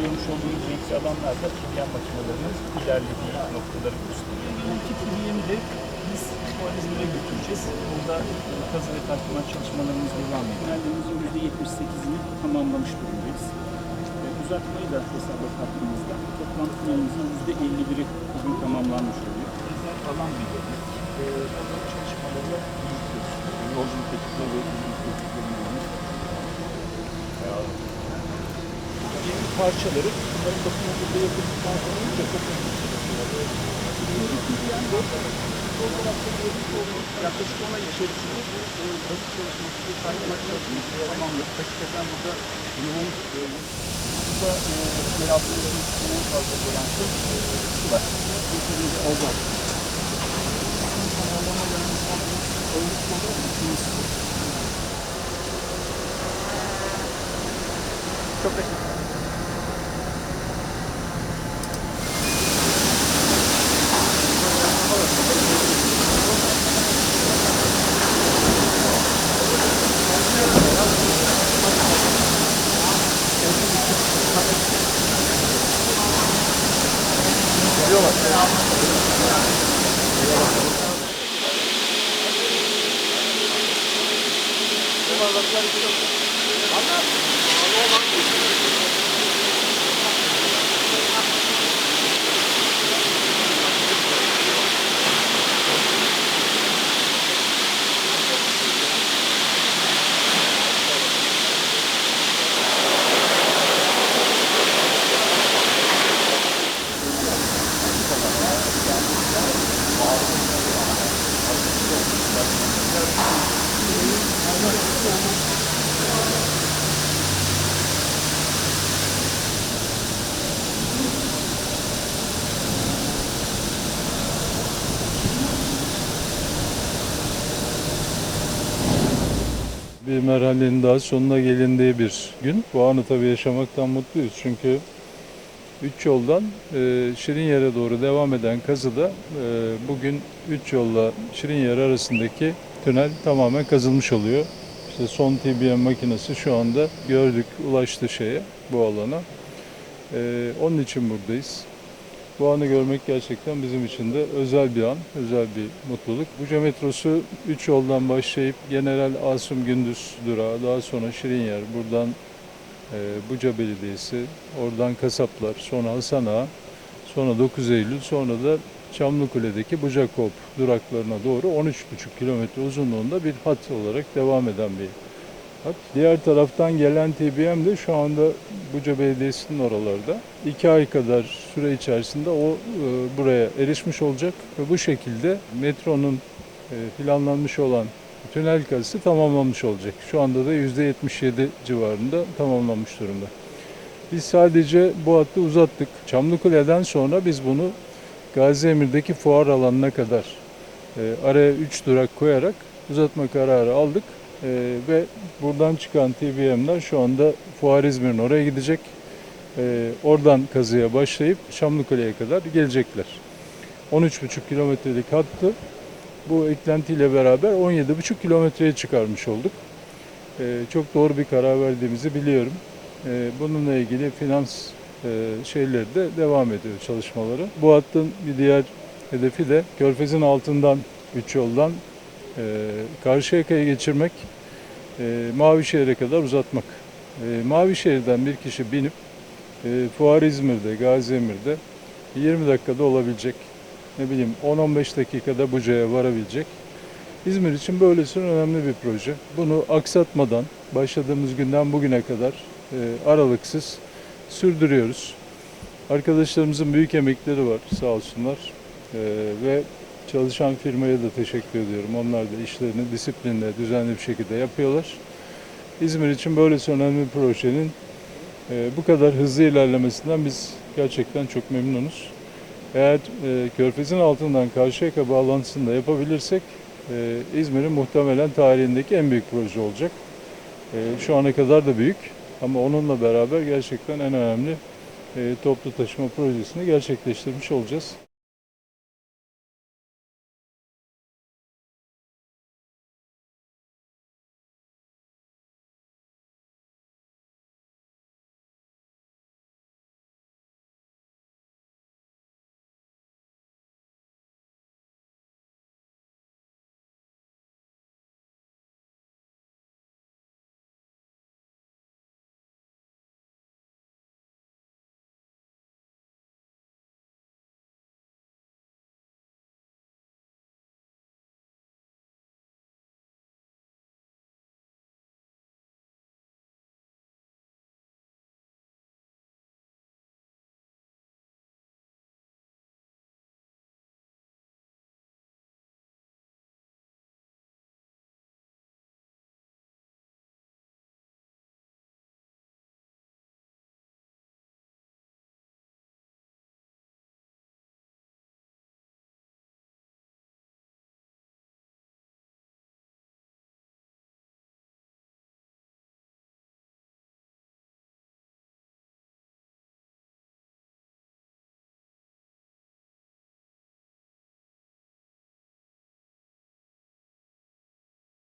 görmüş olduğunuz renkli alanlarda TBM makinelerinin ilerlediği noktaları gösteriyor. Bu iki TBM'i de biz İzmir'e götüreceğiz. Burada kazı ve takrimat çalışmalarımız devam ediyor. Tünellerimizin %78'ini tamamlamış durumdayız. E, uzatmayı da hesaba kattığımızda toplam tünelimizin %51'i bugün tamamlanmış oluyor. Rezerv alan belirledik. E, onların çalışmalarını yürütüyoruz. Yolculuk ekipleri ve yolculuk ekiplerinin yeni parçaları bunların bakımı burada yapıldıktan sonra iyice. Yaklaşık 10 ay içerisinde bu basit çalışması kaynamak çalışması tamamladık. Hakikaten burada yoğun burada yeraltımızın en fazla gelen şey su var. Yeterince azalttı. Tamamlamalarımız ağırlıklı olarak ikimiz Çok teşekkür ederim. 動画を撮っ Bir merhalenin daha sonuna gelindiği bir gün. Bu anı tabii yaşamaktan mutluyuz. Çünkü üç yoldan e, Şirin doğru devam eden kazıda e, bugün üç yolla Şirin arasındaki tünel tamamen kazılmış oluyor. İşte son TBM makinesi şu anda gördük ulaştı şeye bu alana. E, onun için buradayız. Bu anı görmek gerçekten bizim için de özel bir an, özel bir mutluluk. Buca metrosu 3 yoldan başlayıp General Asım Gündüz durağı, daha sonra Şirinyer, buradan e, Buca Belediyesi, oradan Kasaplar, sonra Hasan Ağa, sonra 9 Eylül, sonra da Çamlıkule'deki Bucakop duraklarına doğru 13,5 kilometre uzunluğunda bir hat olarak devam eden bir hat. Diğer taraftan gelen TBM de şu anda Buca Belediyesi'nin oralarda. İki ay kadar süre içerisinde o e, buraya erişmiş olacak ve bu şekilde metronun e, planlanmış olan tünel kazısı tamamlanmış olacak. Şu anda da %77 civarında tamamlanmış durumda. Biz sadece bu hattı uzattık. Çamlıkule'den sonra biz bunu Gazi Emir'deki fuar alanına kadar e, araya 3 durak koyarak uzatma kararı aldık. E, ve buradan çıkan TBM'ler şu anda Fuar İzmir'in oraya gidecek. E, oradan kazıya başlayıp Şamlıkule'ye kadar gelecekler. 13,5 kilometrelik hattı bu eklentiyle beraber 17,5 kilometreye çıkarmış olduk. E, çok doğru bir karar verdiğimizi biliyorum. E, bununla ilgili finans e, şeyleri de devam ediyor çalışmaları. Bu hattın bir diğer hedefi de Körfez'in altından 3 yoldan e, Karşıyaka'ya geçirmek, e, Mavişehir'e kadar uzatmak. E, Mavişehir'den bir kişi binip e, Fuar İzmir'de, Gazi Emir'de 20 dakikada olabilecek, ne bileyim 10-15 dakikada Buca'ya varabilecek. İzmir için böylesine önemli bir proje. Bunu aksatmadan başladığımız günden bugüne kadar e, aralıksız sürdürüyoruz. Arkadaşlarımızın büyük emekleri var sağ olsunlar E, ve çalışan firmaya da teşekkür ediyorum. Onlar da işlerini disiplinle, düzenli bir şekilde yapıyorlar. İzmir için böylesi önemli bir projenin e, bu kadar hızlı ilerlemesinden biz gerçekten çok memnunuz. Eğer e, Körfez'in altından Karşıyaka bağlantısını da yapabilirsek e, İzmir'in muhtemelen tarihindeki en büyük proje olacak. E, şu ana kadar da büyük ama onunla beraber gerçekten en önemli e, toplu taşıma projesini gerçekleştirmiş olacağız.